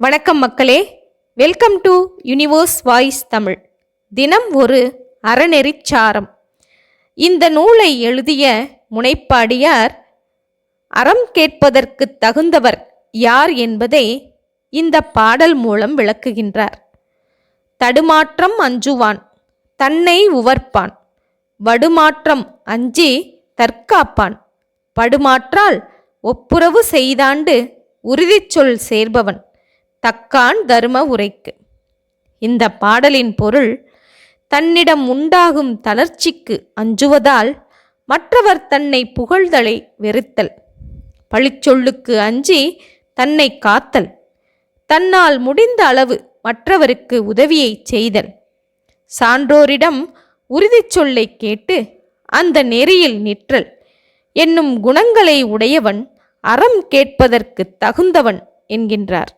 வணக்கம் மக்களே. Welcome to universe voice Tamil தினம் ஒரு அறநெறிச்சாரம் இந்த நூலை எழுதிய முனைப்பாடியார் அறம் கேட்பதற்கு தகுந்தவர் யார் என்பதை இந்த பாடல் மூலம் விளக்குகின்றார். தடுமாற்றம் அஞ்சுவான் தன்னை உவர்ப்பான். வடுமாற்றம் அஞ்சி தற்காப்பான். படுமாற்றால் ஒப்புரவு செய்தாண்டு உறுதிச்சொல் சேர்பவன். தக்கான் தர்ம உரைக்கு. இந்த பாடலின் பொருள் தன்னிடம் உண்டாகும் தளர்ச்சிக்கு அஞ்சுவதால் மற்றவர் தன்னை புகழ்தலை வெறுத்தல். பழிச்சொல்லுக்கு அஞ்சி தன்னை காத்தல். தன்னால் முடிந்த அளவு மற்றவருக்கு உதவியை செய்தல். சான்றோரிடம் உறுதி சொல்லை கேட்டு அந்த நெறியில் நிற்றல். என்னும் குணங்களை உடையவன் அறம் கேட்பதற்கு தகுந்தவன் என்கின்றார்.